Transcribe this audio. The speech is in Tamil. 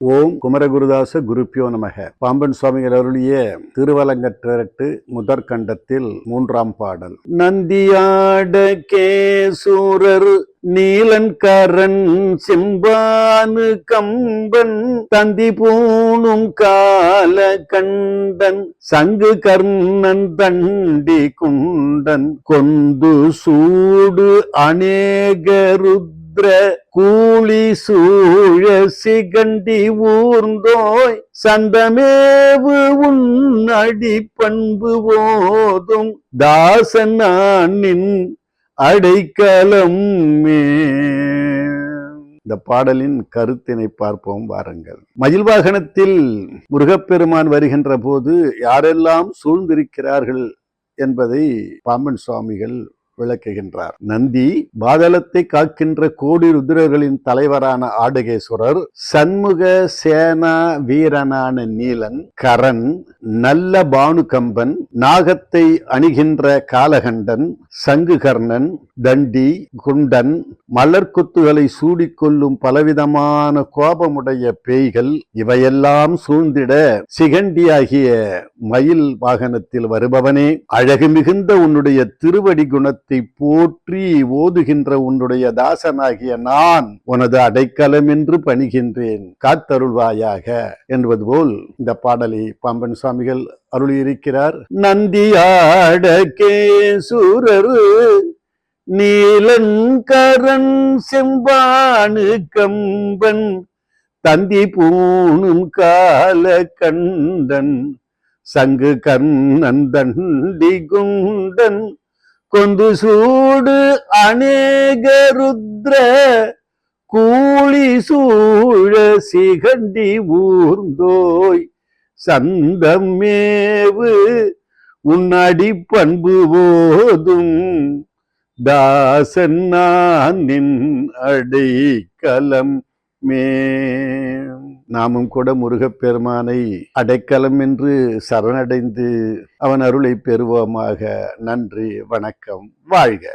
ஓம் குமரகுருதாச குருப்பியோ நமக. பாம்பன் சுவாமிகள் அருளிய திருவலங்கற்றரட்டு முதற்கண்டத்தில் மூன்றாம் பாடல். நந்தியாட கேசூரர் நீலன்கரன் செம்பானு கம்பன் தந்தி பூணும் கால கண்டன் சங்கு கர்ணன் தண்டி குண்டன் கொந்து சூடு அநேகருத்ர கூலி சூழ சிகண்டி ஊர்ந்தோய் சந்தமேவு உன் அடி பண்பு போதும். தாசன் அடைக்கலம் அடைக்கலம் இந்த பாடலின் கருத்தினை பார்ப்போம் வாருங்கள். மயில் வாகனத்தில் முருகப்பெருமான் வருகின்ற போது யாரெல்லாம் சூழ்ந்திருக்கிறார்கள் என்பதை பாம்பன் சுவாமிகள் விளக்குகின்றார். நந்தி பாதளத்தை காக்கின்ற கோடி ருத்ரர்களின் தலைவரான ஆடகேஸ்வரர் சண்முக சேனா வீரனான நீலன் கரண் நல்ல பானுகம்பன் நாகத்தை அணிகின்ற காலகண்டன் சங்குகர்ணன் தண்டி குண்டன் மலர்கொத்துகளை சூடிக்கொள்ளும் பலவிதமான கோபமுடைய பேய்கள் இவையெல்லாம் சூழ்ந்திட சிகண்டியாகிய மயில் வாகனத்தில் வருபவனே. அழகு மிகுந்த உன்னுடைய திருவடி குணத்தை போற்றி ஓதுகின்ற உன்னுடைய தாசனாகிய நான் உனது அடைக்கலம் என்று பணிகின்றேன். காத்தருள்வாயாக. என்பது போல் இந்த பாடலை பாம்பன் சுவாமிகள் அருளியிருக்கிறார். நந்தியாட கேசூரர் நீலங்கரன் செம்பானு கம்பன் தந்தி பூணும் கால கண்டன் சங்கு கண்ணன் தண்டி குண்டன் கொந்து சூடு அநேக ருத்ர கூலி சூழ சிகண்டி ஊர்ந்தோய் சந்தமேவு உன்னடி பண்பு போதும். தாசன் நான் நின் அடைக்கலம் மே. நாமும் கூட முருகப்பெருமானை அடைக்கலம் என்று சரணடைந்து அவன் அருளை பெறுவோமாக. நன்றி வணக்கம் வாழ்க.